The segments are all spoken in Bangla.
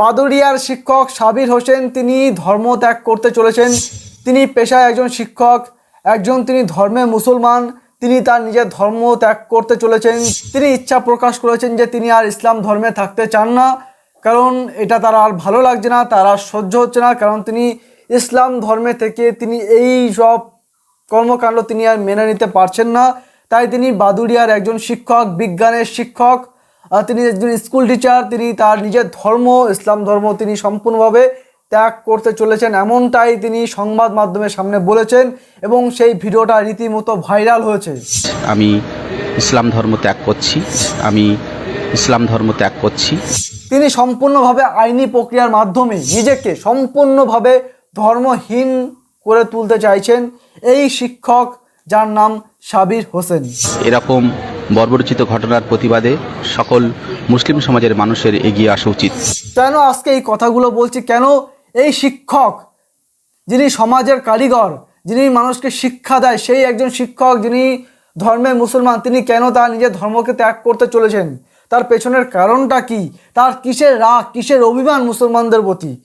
বাদুড়িয়ার শিক্ষক সাবির হোসেন তিনি ধর্ম ত্যাগ করতে চলেছেন। তিনি পেশায় একজন শিক্ষক, একজন তিনি ধর্মে মুসলমান। তিনি তার নিজের ধর্ম ত্যাগ করতে চলেছেন। তিনি ইচ্ছা প্রকাশ করেছেন যে তিনি আর ইসলাম ধর্মে থাকতে চান না। কারণ এটা তার আর ভালো লাগছে না, তার আর সহ্য হচ্ছে না। কারণ তিনি ইসলাম ধর্মে থেকে তিনি এই সব কর্মকাণ্ড তিনি আর মেনে নিতে পারছেন না। তাই তিনি বাদুড়িয়ার একজন শিক্ষক, বিজ্ঞানের শিক্ষক। তিনি একজন স্কুল টিচার তিনি তার নিজের ধর্ম ইসলাম ধর্ম তিনি সম্পূর্ণভাবে ত্যাগ করতে চলেছেন এমনটাই তিনি সংবাদ মাধ্যমের সামনে বলেছেন এবং সেই ভিডিওটা রীতিমতো ভাইরাল হয়েছে। আমি ইসলাম ধর্ম ত্যাগ করছি আমি ইসলাম ধর্ম ত্যাগ করছি। তিনি সম্পূর্ণভাবে আইনি প্রক্রিয়ার মাধ্যমে নিজেকে সম্পূর্ণভাবে ধর্মহীন করে তুলতে চাইছেন এই শিক্ষক যার নাম সাবির হোসেন। এরকম বর্বরচিত ঘটনার প্রতিবাদে সকল মুসলিম সমাজের মানুষের এগিয়ে আসা উচিত। কেন আজকে এই কথাগুলো বলছি? কেন এই শিক্ষক যিনি সমাজের কারিগর, যিনি মানুষকে শিক্ষা দেয়, সেই একজন শিক্ষক যিনি ধর্মে মুসলমান, তিনি কেন তার নিজের ধর্মকে ত্যাগ করতে চলেছেন? তার পেছনের কারণটা কি? তার কিসের রাগ, কিসের অভিমান মুসলমানদের প্রতি?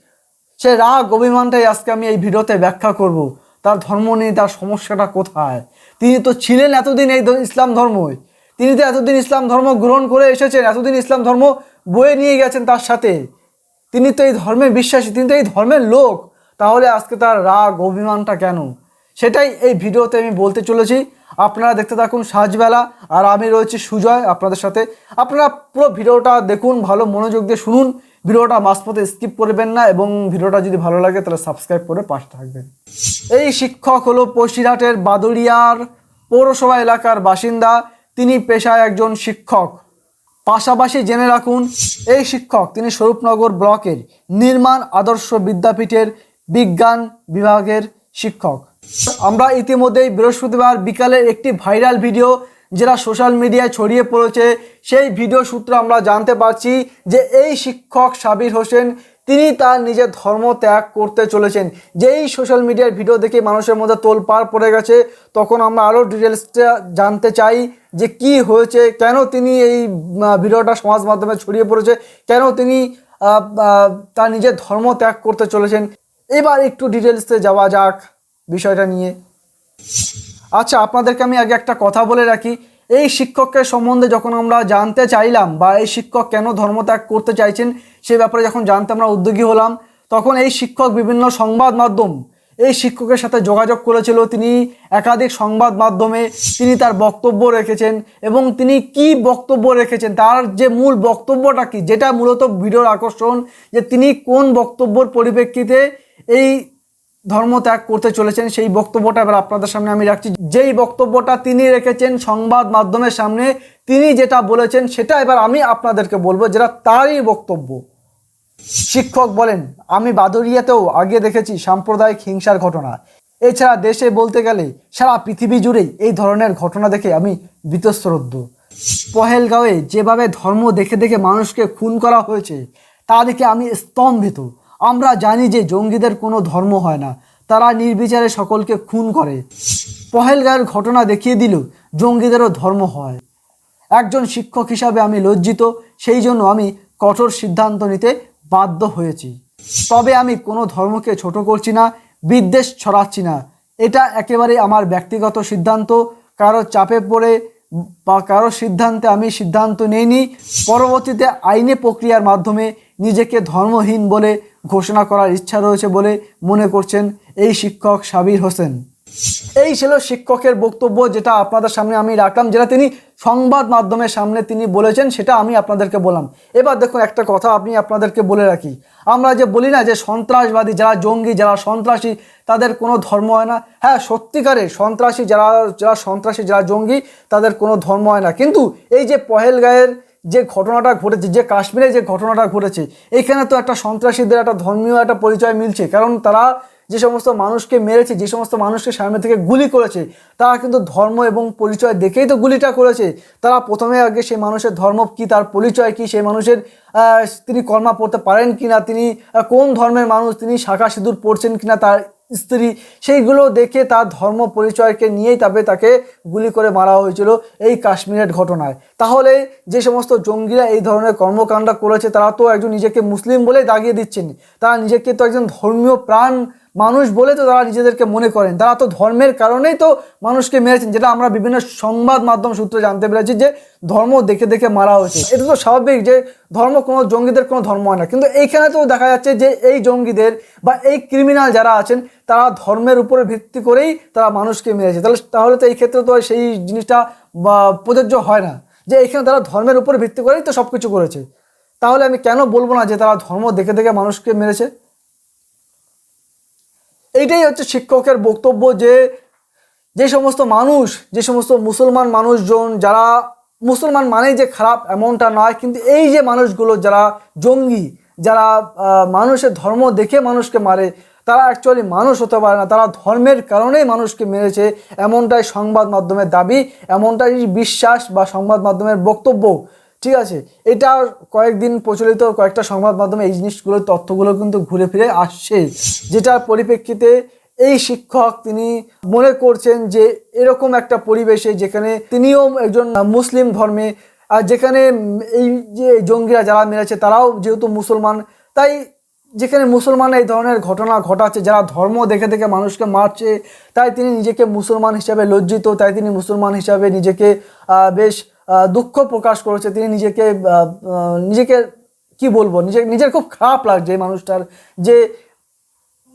সে রাগ, অভিমানটাই আজকে আমি এই ভিডিওতে ব্যাখ্যা করব। তার ধর্ম নিয়ে, তার সমস্যাটা কোথায়? তিনি তো ছিলেন এতদিন এই ইসলাম ধর্মই। তিনি তো এতদিন ইসলাম ধর্ম গ্রহণ করে এসেছেন, এতদিন ইসলাম ধর্ম বয়ে নিয়ে গেছেন তার সাথে। তিনি তো এই ধর্মে বিশ্বাসী, তিনি তো এই ধর্মের লোক। তাহলে আজকে তার রাগ, অভিমানটা কেন? সেটাই এই ভিডিওতে আমি বলতে চলেছি। আপনারা দেখতে থাকুন সাজবেলা আর আমি রয়েছি সুজয় আপনাদের সাথে। আপনারা পুরো ভিডিওটা দেখুন, ভালো মনোযোগ দিয়ে শুনুন। ভিডিওটা মাঝপথে স্কিপ করবেন না এবং ভিডিওটা যদি ভালো লাগে তাহলে সাবস্ক্রাইব করে পাশে থাকবেন। এই শিক্ষক হলো পশিরহাটের বাদুড়িয়ার পৌরসভা এলাকার বাসিন্দা তিনি পেশায় একজন শিক্ষক। পাশাপাশি জেনে রাখুন, এই শিক্ষক তিনি স্বরূপনগর ব্লকের নির্মাণ আদর্শ বিদ্যাপীঠের বিজ্ঞান বিভাগের শিক্ষক। আমরা ইতিমধ্যেই বৃহস্পতিবার বিকালের একটি ভাইরাল ভিডিও যেটা সোশ্যাল মিডিয়ায় ছড়িয়ে পড়েছে, সেই ভিডিও সূত্রে আমরা জানতে পারছি যে এই শিক্ষক সাবির হোসেন তিনি তার নিজের ধর্ম ত্যাগ করতে চলেছেন। যেই সোশ্যাল মিডিয়ার ভিডিও দেখে মানুষের মধ্যে তোলপাড় পড়ে গেছে, তখন আমরা আরও ডিটেলসটা জানতে চাই যে কি হয়েছে, কেন তিনি এই ভিডিওটা সমাজ মাধ্যমে ছড়িয়ে পড়েছে, কেন তিনি তার নিজের ধর্ম ত্যাগ করতে চলেছেন। এবার একটু ডিটেলসে যাওয়া যাক বিষয়টা নিয়ে। আচ্ছা আপনাদেরকে আমি আগে একটা কথা বলে রাখি। এই শিক্ষকের সম্বন্ধে যখন আমরা জানতে চাইলাম বা এই শিক্ষক কেন ধর্মত্যাগ করতে চাইছেন সে ব্যাপারে যখন জানতে আমরা উদ্যোগী হলাম, তখন এই শিক্ষক বিভিন্ন সংবাদ মাধ্যম, এই শিক্ষকের সাথে যোগাযোগ করেছিল, তিনি একাধিক সংবাদ মাধ্যমে তিনি তার বক্তব্য রেখেছেন এবং তিনি কি বক্তব্য রেখেছেন, তার যে মূল বক্তব্যটা কি, যেটা মূলত ভিডিওর আকর্ষণ, যে তিনি কোন বক্তব্যর পরিপ্রেক্ষিতে এই ধর্ম ত্যাগ করতে চলেছেন, সেই বক্তব্যটা এবার আপনাদের সামনে আমি রাখছি। যেই বক্তব্যটা তিনি রেখেছেন সংবাদ মাধ্যমের সামনে, তিনি যেটা বলেছেন সেটা এবার আমি আপনাদেরকে বলব, যেটা তারই বক্তব্য। শিক্ষক বলেন, আমি বাদরিয়াতেও আগে দেখেছি সাম্প্রদায়িক হিংসার ঘটনা। এছাড়া দেশে বলতে গেলে সারা পৃথিবী জুড়েই এই ধরনের ঘটনা দেখে আমি বীতশ্রদ্ধ। পহেলগাঁওয়ে যেভাবে ধর্ম দেখে দেখে মানুষকে খুন করা হয়েছে, তা দেখে আমি স্তম্ভিত। আমরা জানি যে জঙ্গিদের কোনো ধর্ম হয় না। তারা নির্বিচারে সকলকে খুন করে। পহেলগাঁওয়ের ঘটনা দেখিয়ে দিল জঙ্গিদেরও ধর্ম হয়। একজন শিক্ষক হিসাবে আমি লজ্জিত, সেই জন্য আমি কঠোর সিদ্ধান্ত নিতে বাধ্য হয়েছি। তবে আমি কোনো ধর্মকে ছোট করছি না, বিদ্বেষ ছড়াচ্ছি না। এটা একেবারে আমার ব্যক্তিগত সিদ্ধান্ত। কারও চাপে পড়ে বা কারও সিদ্ধান্তে আমি সিদ্ধান্ত নেইনি। পরবর্তীতে আইনি প্রক্রিয়ার মাধ্যমে নিজেকে ধর্মহীন বলে ঘোষণা করার ইচ্ছা রয়েছে বলে মনে করছেন এই শিক্ষক সাবির হোসেন। এই ছিল শিক্ষকের বক্তব্য যেটা আপনাদের সামনে আমি রাখলাম, যেটা তিনি সংবাদ মাধ্যমের সামনে তিনি বলেছেন, সেটা আমি আপনাদেরকে বললাম। এবার দেখুন একটা কথা আমি আপনাদেরকে বলে রাখি। আমরা যে বলি না যে সন্ত্রাসবাদী, যারা জঙ্গি, যারা সন্ত্রাসী, তাদের কোনো ধর্ম হয় না। হ্যাঁ সত্যিকারে সন্ত্রাসী যারা যারা সন্ত্রাসী, যারা জঙ্গি, তাদের কোনো ধর্ম হয় না। কিন্তু এই যে পহেলগাঁয়ের যে ঘটনাটা ঘটেছে, যে কাশ্মীরে যে ঘটনাটা ঘটেছে, এখানে তো একটা সন্ত্রাসীদের, একটা ধর্মীয় একটা পরিচয় মিলছে। কারণ তারা যে সমস্ত মানুষকে মেরেছে, যে সমস্ত মানুষকে সামনে থেকে গুলি করেছে, তারা কিন্তু ধর্ম এবং পরিচয় দেখেই তো গুলিটা করেছে। তারা প্রথমে আগে সেই মানুষের ধর্ম কি, তার পরিচয় কি, সেই মানুষের তিনি কর্মা পড়তে পারেন কি না তিনি কোন ধর্মের মানুষ, তিনি শাখা সিঁদুর পড়ছেন কি না তার স্ত্রী, সেইগুলো দেখে তার ধর্ম পরিচয়কে নিয়েই তবে তাকে গুলি করে মারা হয়েছিল এই কাশ্মীরের ঘটনায়। তাহলে যে সমস্ত জঙ্গিরা এই ধরনের কর্মকাণ্ড করেছে, তারা তো একজন নিজেকে মুসলিম বলেই দাগিয়ে দিচ্ছেন। তারা নিজেকে তো একজন ধর্মীয় প্রাণ মানুষ বলে তো তারা নিজেদেরকে মনে করেন। তারা তো ধর্মের কারণেই তো মানুষকে মেরেছেন, যেটা আমরা বিভিন্ন সংবাদ মাধ্যম সূত্রে জানতে পেরেছি যে ধর্ম দেখে দেখে মারা হয়েছে। এটা তো স্বাভাবিক যে ধর্ম কোনো জঙ্গিদের কোনো ধর্ম হয় না। কিন্তু এইখানে তো দেখা যাচ্ছে যে এই জঙ্গিদের বা এই ক্রিমিনাল যারা আছেন, তারা ধর্মের উপরে ভিত্তি করেই তারা মানুষকে মেরেছে। তাহলে তাহলে তো এই ক্ষেত্রে তো সেই জিনিসটা প্রযোজ্য হয় না। যে এখানে তারা ধর্মের উপরে ভিত্তি করেই তো সব কিছু করেছে। তাহলে আমি কেন বলব না যে তারা ধর্ম দেখে দেখে মানুষকে মেরেছে? এইটাই হচ্ছে শিক্ষকের বক্তব্য যে যে সমস্ত মানুষ, যে সমস্ত মুসলমান মানুষজন যারা, মুসলমান মানেই যে খারাপ এমনটা নয়, কিন্তু এই যে মানুষগুলো যারা জঙ্গি, যারা মানুষের ধর্ম দেখে মানুষকে মারে, তারা অ্যাকচুয়ালি মানুষ হতে পারে না, তারা ধর্মের কারণেই মানুষকে মেরেছে, এমনটাই সংবাদ মাধ্যমের দাবি, এমনটাই বিশ্বাস বা সংবাদ মাধ্যমের বক্তব্য। ঠিক আছে, এটা কয়েকদিন প্রচলিত কয়েকটা সংবাদ মাধ্যমে এই জিনিসগুলো, তথ্যগুলো কিন্তু ঘুরে ফিরে আসছে, যেটার পরিপ্রেক্ষিতে এই শিক্ষক তিনি মনে করছেন যে এরকম একটা পরিবেশে যেখানে তিনিও একজন মুসলিম ধর্মে, আর যেখানে এই যে জঙ্গিরা যারা মেরেছে তারাও যেহেতু মুসলমান, তাই যেখানে মুসলমান এই ধরনের ঘটনা ঘটাচ্ছে, যারা ধর্ম দেখে দেখে মানুষকে মারছে, তাই তিনি নিজেকে মুসলমান হিসাবে লজ্জিত, তাই তিনি মুসলমান হিসাবে নিজেকে বেশ দুঃখ প্রকাশ করেছে। তিনি নিজেকে নিজেকে কি বলব? নিজে, নিজের খুব খারাপ লাগছে এই মানুষটার যে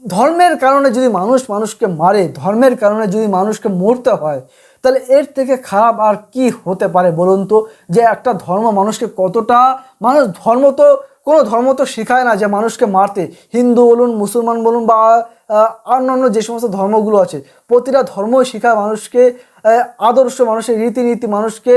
ধর্মের কারণে যদি মানুষ মানুষকে মারে, ধর্মের কারণে যদি মানুষকে মরতে হয়, তাহলে এর থেকে খারাপ আর কি হতে পারে বলুন তো? যে একটা ধর্ম মানুষকে কতটা, মানুষ ধর্ম তো, কোনো ধর্ম তো শেখায় না যে মানুষকে মারতে। হিন্দু বলুন, মুসলমান বলুন বা অন্যান্য যে সমস্ত ধর্মগুলো আছে, প্রতিটা ধর্মই শেখায় মানুষকে আদর্শ মানুষের রীতিনীতি মানুষকে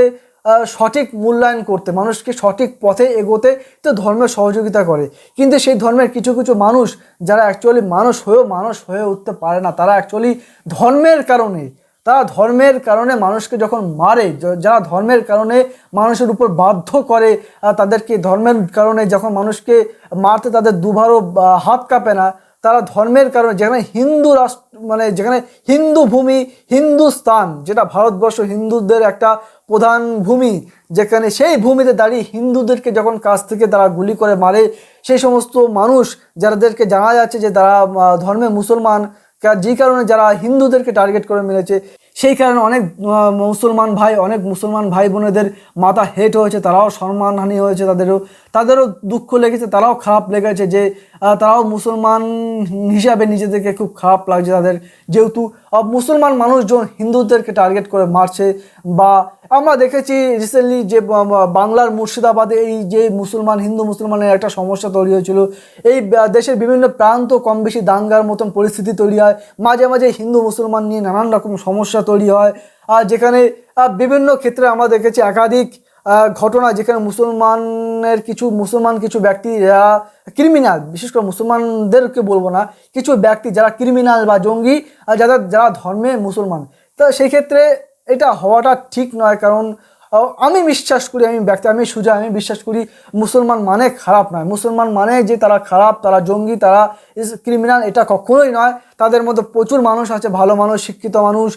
সঠিক মূল্যায়ন করতে মানুষকে সঠিক পথে এগোতে তো ধর্মের সহযোগিতা করে। কিন্তু সেই ধর্মের কিছু কিছু মানুষ যারা অ্যাকচুয়ালি মানুষ হয়েও মানুষ হয়ে উঠতে পারে না তারা অ্যাকচুয়ালি ধর্মের কারণে তারা ধর্মের কারণে মানুষকে যখন মারে যারা ধর্মের কারণে মানুষের উপর বাধ্য করে তাদেরকে ধর্মের কারণে যখন মানুষকে মারতে তাদের দুবারও আহ, হাত কাঁপে না তারা ধর্মের কারণে যেখানে হিন্দু রাষ্ট্র মানে যেখানে হিন্দু ভূমি, হিন্দুস্তান, যেটা ভারতবর্ষ হিন্দুদের একটা প্রধান ভূমি, যেখানে সেই ভূমিতে দাঁড়িয়ে হিন্দুদেরকে যখন কাছ থেকে তারা গুলি করে মারে, সেই সমস্ত মানুষ যাদেরকে জানা যাচ্ছে যে তারা ধর্মে মুসলমান যে কারণে যারা হিন্দুদেরকে টার্গেট করে মেরেছে সেই কারণে অনেক মুসলমান ভাই, অনেক মুসলমান ভাই বোনেদের মাথা হেট হয়েছে, তারাও সম্মানহানি হয়েছে তাদেরও তাদেরও দুঃখ লেগেছে, তারাও খারাপ লেগেছে যে তারাও মুসলমান হিসাবে নিজেদেরকে খুব খারাপ লাগছে তাদের, যেহেতু মুসলমান মানুষজন হিন্দুদেরকে টার্গেট করে মারছে বা আমরা দেখেছি রিসেন্টলি যে বাংলার মুর্শিদাবাদে এই যে মুসলমান, হিন্দু মুসলমানের একটা সমস্যা তৈরি হয়েছিল। এই দেশের বিভিন্ন প্রান্ত কম বেশি দাঙ্গার মতন পরিস্থিতি তৈরি হয়। মাঝে মাঝে হিন্দু মুসলমান নিয়ে নানান রকম সমস্যা তৈরি হয়। আর যেখানে বিভিন্ন ক্ষেত্রে আমরা দেখেছি একাধিক ঘটনা যেখানে মুসলমানের কিছু, মুসলমান কিছু ব্যক্তি যারা ক্রিমিনাল বিশেষ করে মুসলমানদেরকে বলব না, কিছু ব্যক্তি যারা ক্রিমিনাল বা জঙ্গি আর যাদের যারা ধর্মে মুসলমান। তো সেই ক্ষেত্রে এটা হওয়াটা ঠিক নয়, কারণ আমি বিশ্বাস করি, আমি ব্যক্তি, আমি সুজা, আমি বিশ্বাস করি মুসলমান মানে খারাপ নয়। মুসলমান মানে যে তারা খারাপ, তারা জঙ্গি, তারা ক্রিমিনাল এটা কখনোই নয়। তাদের মধ্যে প্রচুর মানুষ আছে, ভালো মানুষ, শিক্ষিত মানুষ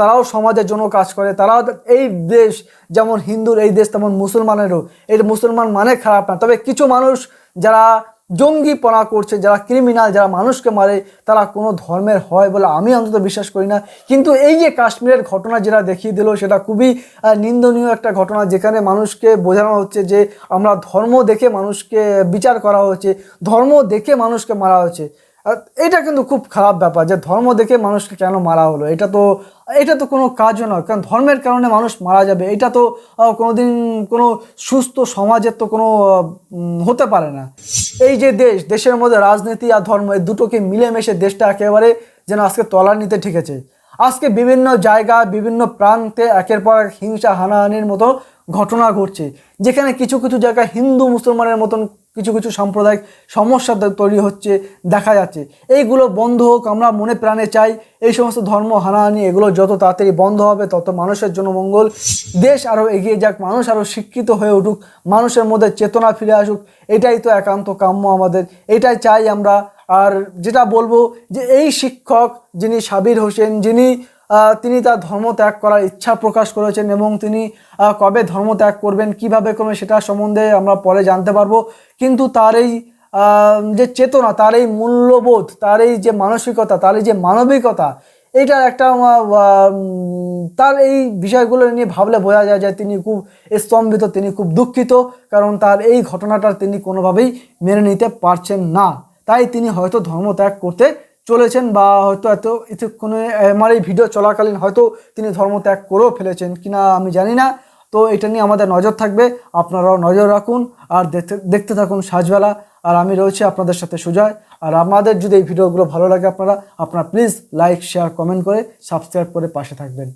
তারাও সমাজের জন্য কাজ করে। তারাও এই দেশ যেমন হিন্দুর, এই দেশ তেমন মুসলমানেরও। এই মুসলমান মানে খারাপ না। তবে কিছু মানুষ যারা জঙ্গিপনা করছে, যারা ক্রিমিনাল যারা মানুষকে মারে, তারা কোনো ধর্মের হয় বলে আমি অন্তত বিশ্বাস করি না। কিন্তু এই যে কাশ্মীরের ঘটনা যেটা দেখিয়ে দিল, সেটা খুবই নিন্দনীয় একটা ঘটনা, যেখানে মানুষকে বোঝানো হচ্ছে যে আমরা ধর্ম দেখে মানুষকে বিচার করা হচ্ছে, ধর্ম দেখে মানুষকে মারা হচ্ছে। এটা কিন্তু খুব খারাপ ব্যাপার যে ধর্ম দেখে মানুষকে কেন মারা হলো? এটা তো এটা তো কোনো কাজও নয়, কারণ ধর্মের কারণে মানুষ মারা যাবে। এটা তো কোনোদিন কোনো সুস্থ সমাজের তো কোনো হতে পারে না। এই যে দেশ, দেশের মধ্যে রাজনীতি আর ধর্ম, এই দুটোকে মিলেমিশে দেশটা একেবারে যেন আজকে তলার নিতে ঠিকেছে। আজকে বিভিন্ন জায়গা, বিভিন্ন প্রান্তে একের পর এক হিংসা, হানাহানির মতো ঘটনা ঘটছে। যেখানে কিছু কিছু জায়গায় হিন্দু, মুসলমানের মতন কিছু কিছু সাম্প্রদায়িক সমস্যা তৈরি হচ্ছে, দেখা যাচ্ছে। এইগুলো বন্ধ হোক, আমরা মনে প্রাণে চাই, এই সমস্ত ধর্ম হানাহানি, এগুলো যত তাড়াতাড়ি বন্ধ হবে, তত মানুষের জন্য মঙ্গল। দেশ আরও এগিয়ে যাক, মানুষ আরও শিক্ষিত হয়ে উঠুক, মানুষের মধ্যে চেতনা ফিরে আসুক, এটাই তো একান্ত কাম্য আমাদের। এটাই চাই আমরা, আর যেটা বলব যে এই শিক্ষক যিনি সাবির হোসেন, যিনি তিনি তার ধর্ম ত্যাগ করার ইচ্ছা প্রকাশ করেছেন এবং তিনি কবে ধর্ম ত্যাগ করবেন, কীভাবে করবেন সেটা সম্বন্ধে আমরা পরে জানতে পারব। কিন্তু তার এই যে চেতনা, তার এই মূল্যবোধ, তার এই যে মানসিকতা, তার এই যে মানবিকতা, এইটার একটা তার এই বিষয়গুলো নিয়ে ভাবলে বোঝা যায় যে তিনি খুব স্তম্ভিত, তিনি খুব দুঃখিত, কারণ তার এই ঘটনাটা তিনি কোনোভাবেই মেনে নিতে পারছেন না। তাই তিনি হয়তো ধর্ম ত্যাগ করতে চলেছেন বা হয়তো এত কোনো, আমার এই ভিডিও চলাকালীন হয়তো তিনি ধর্ম ত্যাগ করেও ফেলেছেন কিনা আমি জানি না। তো এটা নিয়ে আমাদের নজর থাকবে। আপনারাও নজর রাখুন আর দেখতে দেখতে থাকুন সাজবেলা। আর আমি রয়েছি আপনাদের সাথে সুজয়। আর আমাদের যদি এই ভিডিওগুলো ভালো লাগে আপনারা আপনারা প্লিজ লাইক শেয়ার কমেন্ট করে সাবস্ক্রাইব করে পাশে থাকবেন।